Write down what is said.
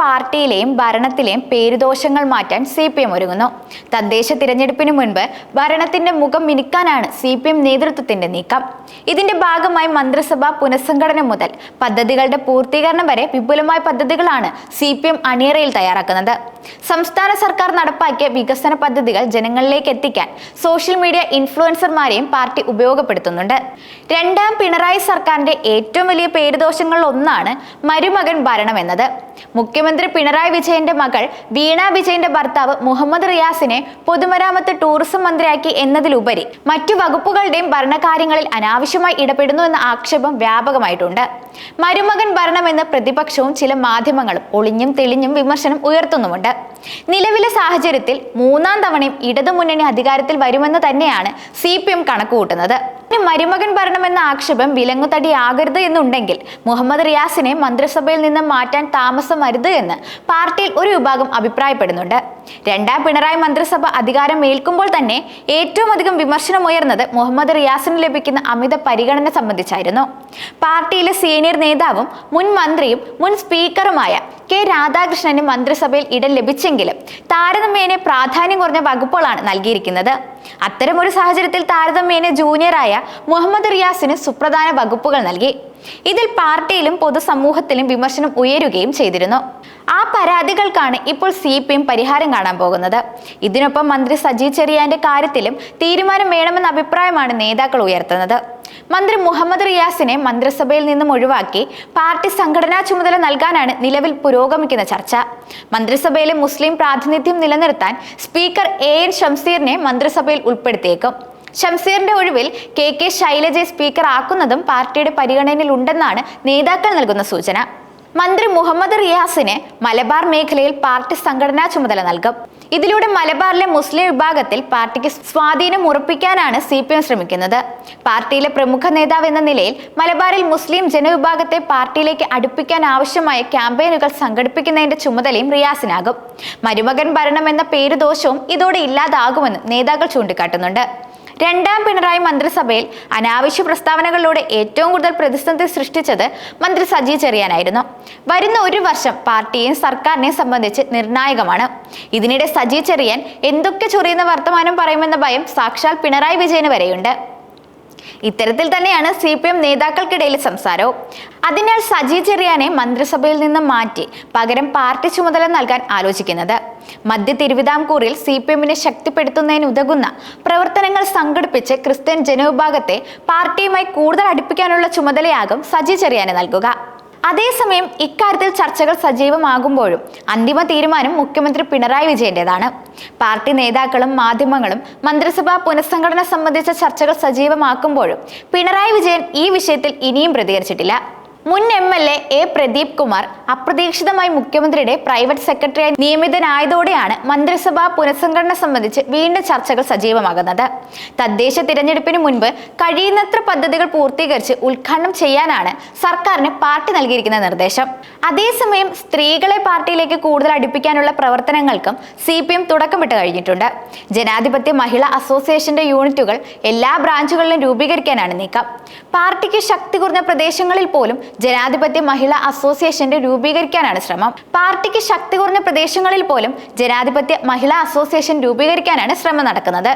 പാർട്ടിയിലെയും ഭരണത്തിലെയും പേരുദോഷങ്ങൾ മാറ്റാൻ C P M ഒരുങ്ങുന്നു. തദ്ദേശ തിരഞ്ഞെടുപ്പിന് മുൻപ് ഭരണത്തിന്റെ മുഖം മിനുക്കാനാണ് സി പി എം നേതൃത്വത്തിന്റെ നീക്കം. ഇതിന്റെ ഭാഗമായി മന്ത്രിസഭ പുനഃസംഘടന മുതൽ പദ്ധതികളുടെ പൂർത്തീകരണം വരെ വിപുലമായ പദ്ധതികളാണ് സി പി എം അണിയറയിൽ തയ്യാറാക്കുന്നത്. സംസ്ഥാന സർക്കാർ നടപ്പാക്കിയ വികസന പദ്ധതികൾ ജനങ്ങളിലേക്ക് എത്തിക്കാൻ സോഷ്യൽ മീഡിയ ഇൻഫ്ലുവൻസർമാരെയും പാർട്ടി ഉപയോഗപ്പെടുത്തുന്നുണ്ട്. രണ്ടാം പിണറായി സർക്കാരിന്റെ ഏറ്റവും വലിയ പേരുദോഷങ്ങളിൽ ഒന്നാണ് മരുമകൻ ഭരണം എന്നത്. മുഖ്യമന്ത്രി പിണറായി വിജയന്റെ മകൾ വീണ വിജയന്റെ ഭർത്താവ് മുഹമ്മദ് റിയാസിനെ പൊതുമരാമത്ത് ടൂറിസം മന്ത്രിയാക്കി എന്നതിലുപരി മറ്റു വകുപ്പുകളുടെയും ഭരണകാര്യങ്ങളിൽ അനാവശ്യമായി ഇടപെടുന്നു എന്ന ആക്ഷേപം വ്യാപകമായിട്ടുണ്ട്. മരുമകൻ ഭരണമെന്ന് പ്രതിപക്ഷവും ചില മാധ്യമങ്ങളും ഒളിഞ്ഞും തെളിഞ്ഞും വിമർശനം ഉയർത്തുന്നുമുണ്ട്. നിലവിലെ സാഹചര്യത്തിൽ മൂന്നാം തവണയും ഇടതുമുന്നണി അധികാരത്തിൽ വരുമെന്ന് തന്നെയാണ് സി പി എം കണക്കുകൂട്ടുന്നത്. ഇനി മരുമകൻ ഭരണമെന്ന ആക്ഷേപം വിലങ്ങുതടിയാകരുത് എന്നുണ്ടെങ്കിൽ മുഹമ്മദ് റിയാസിനെ മന്ത്രിസഭയിൽ നിന്ന് മാറ്റാൻ താമസമരുത് എന്ന് പാർട്ടിയിൽ ഒരു വിഭാഗം അഭിപ്രായപ്പെടുന്നുണ്ട്. രണ്ടാം പിണറായി മന്ത്രിസഭ അധികാരം ഏൽക്കുമ്പോൾ തന്നെ ഏറ്റവും അധികം വിമർശനമുയർന്നത് മുഹമ്മദ് റിയാസിന് ലഭിക്കുന്ന അമിത പരിഗണന സംബന്ധിച്ചായിരുന്നു. പാർട്ടിയിലെ സീനിയർ നേതാവും മുൻ മന്ത്രിയും മുൻ സ്പീക്കറുമായ കെ രാധാകൃഷ്ണന് മന്ത്രിസഭയിൽ ഇടം ലഭിച്ചെങ്കിലും താരതമ്യേന പ്രാധാന്യം കുറഞ്ഞ വകുപ്പുകളാണ് നൽകിയിരിക്കുന്നത്. അത്തരമൊരു സാഹചര്യത്തിൽ താരതമ്യേന ജൂനിയറായ മുഹമ്മദ് റിയാസിന് സുപ്രധാന വകുപ്പുകൾ നൽകി. ഇതിൽ പാർട്ടിയിലും പൊതുസമൂഹത്തിലും വിമർശനം ഉയരുകയും ചെയ്തിരുന്നു. ആ പരാതികൾക്കാണ് ഇപ്പോൾ സി പി എം പരിഹാരം കാണാൻ പോകുന്നത്. ഇതിനൊപ്പം മന്ത്രി സജി ചെറിയാന്റെ കാര്യത്തിലും തീരുമാനം വേണമെന്ന അഭിപ്രായമാണ് നേതാക്കൾ ഉയർത്തുന്നത്. മന്ത്രി മുഹമ്മദ് റിയാസിനെ മന്ത്രിസഭയിൽ നിന്നും ഒഴിവാക്കി പാർട്ടി സംഘടനാ ചുമതല നൽകാനാണ് നിലവിൽ പുരോഗമിക്കുന്ന ചർച്ച. മന്ത്രിസഭയിലെ മുസ്ലിം പ്രാതിനിധ്യം നിലനിർത്താൻ സ്പീക്കർ എ എൻ ഷംസീറിനെ മന്ത്രിസഭയിൽ ഉൾപ്പെടുത്തിയേക്കും. ഷംസീറിന്റെ ഒഴിവിൽ കെ കെ ശൈലജയെ സ്പീക്കർ ആക്കുന്നതും പാർട്ടിയുടെ പരിഗണനയിൽ ഉണ്ടെന്നാണ് നേതാക്കൾ നൽകുന്ന സൂചന. മന്ത്രി മുഹമ്മദ് റിയാസിന് മലബാർ മേഖലയിൽ പാർട്ടി സംഘടനാ ചുമതല നൽകും. ഇതിലൂടെ മലബാറിലെ മുസ്ലിം വിഭാഗത്തിൽ പാർട്ടിക്ക് സ്വാധീനം ഉറപ്പിക്കാനാണ് സി പി എം ശ്രമിക്കുന്നത്. പാർട്ടിയിലെ പ്രമുഖ നേതാവ് എന്ന നിലയിൽ മലബാറിൽ മുസ്ലിം ജനവിഭാഗത്തെ പാർട്ടിയിലേക്ക് അടുപ്പിക്കാൻ ആവശ്യമായ ക്യാമ്പയിനുകൾ സംഘടിപ്പിക്കുന്നതിന്റെ ചുമതലയും റിയാസിനാകും. മരുമകൻ ഭരണം എന്ന പേരുദോഷവും ഇതോടെ ഇല്ലാതാകുമെന്ന് നേതാക്കൾ ചൂണ്ടിക്കാട്ടുന്നുണ്ട്. രണ്ടാം പിണറായി മന്ത്രിസഭയിൽ അനാവശ്യ പ്രസ്താവനകളിലൂടെ ഏറ്റവും കൂടുതൽ പ്രതിസന്ധി സൃഷ്ടിച്ചത് മന്ത്രി സജി ചെറിയാനായിരുന്നു. വരുന്ന ഒരു വർഷം പാർട്ടിയെയും സർക്കാരിനെയും സംബന്ധിച്ച് നിർണായകമാണ്. ഇതിനിടെ സജി ചെറിയാൻ എന്തൊക്കെ ചൊറിയുന്ന വർത്തമാനം പറയുമെന്ന ഭയം സാക്ഷാൽ പിണറായി വിജയന് വരെയുണ്ട്. ഇത്തരത്തിൽ തന്നെയാണ് സി പി എം നേതാക്കൾക്കിടയിൽ സംസാരവും. അതിനാൽ സജി ചെറിയാനെ മന്ത്രിസഭയിൽ നിന്ന് മാറ്റി പകരം പാർട്ടി ചുമതല നൽകാൻ ആലോചിക്കുന്നത്. മധ്യ തിരുവിതാംകൂറിൽ സി പി എമ്മിനെ ശക്തിപ്പെടുത്തുന്നതിന് ഉതകുന്ന പ്രവർത്തനങ്ങൾ സംഘടിപ്പിച്ച് ക്രിസ്ത്യൻ ജനവിഭാഗത്തെ പാർട്ടിയുമായി കൂടുതൽ അടുപ്പിക്കാനുള്ള ചുമതലയാകും സജി ചെറിയാന് നൽകുക. അതേസമയം ഇക്കാര്യത്തിൽ ചർച്ചകൾ സജീവമാകുമ്പോഴും അന്തിമ തീരുമാനം മുഖ്യമന്ത്രി പിണറായി വിജയന്റേതാണ്. പാർട്ടി നേതാക്കളും മാധ്യമങ്ങളും മന്ത്രിസഭാ പുനഃസംഘടന സംബന്ധിച്ച ചർച്ചകൾ സജീവമാക്കുമ്പോഴും പിണറായി വിജയൻ ഈ വിഷയത്തിൽ ഇനിയും പ്രതികരിച്ചിട്ടില്ല. മുൻ M L A A Pradeep Kumar അപ്രതീക്ഷിതമായി മുഖ്യമന്ത്രിയുടെ പ്രൈവറ്റ് സെക്രട്ടറിയായി നിയമിതനായതോടെയാണ് മന്ത്രിസഭാ പുനഃസംഘടന സംബന്ധിച്ച് വീണ്ടും ചർച്ചകൾ സജീവമാകുന്നത്. തദ്ദേശ തിരഞ്ഞെടുപ്പിന് മുൻപ് കഴിയുന്നത്ര പദ്ധതികൾ പൂർത്തീകരിച്ച് ഉദ്ഘാടനം ചെയ്യാനാണ് സർക്കാരിന് പാർട്ടി നൽകിയിരിക്കുന്ന നിർദ്ദേശം. അതേസമയം സ്ത്രീകളെ പാർട്ടിയിലേക്ക് കൂടുതൽ അടുപ്പിക്കാനുള്ള പ്രവർത്തനങ്ങൾക്കും സി പി എം തുടക്കമിട്ട് കഴിഞ്ഞിട്ടുണ്ട്. ജനാധിപത്യ മഹിളാ അസോസിയേഷന്റെ യൂണിറ്റുകൾ എല്ലാ ബ്രാഞ്ചുകളിലും രൂപീകരിക്കാനാണ് നീക്കം. പാർട്ടിക്ക് ശക്തി കുറഞ്ഞ പ്രദേശങ്ങളിൽ പോലും ജനാധിപത്യ മഹിളാ അസോസിയേഷന്റെ രൂപീകരിക്കാനാണ് ശ്രമം. പാർട്ടിക്ക് ശക്തി കുറഞ്ഞ പ്രദേശങ്ങളിൽ പോലും ജനാധിപത്യ മഹിളാ അസോസിയേഷൻ രൂപീകരിക്കാനാണ് ശ്രമം നടക്കുന്നത്.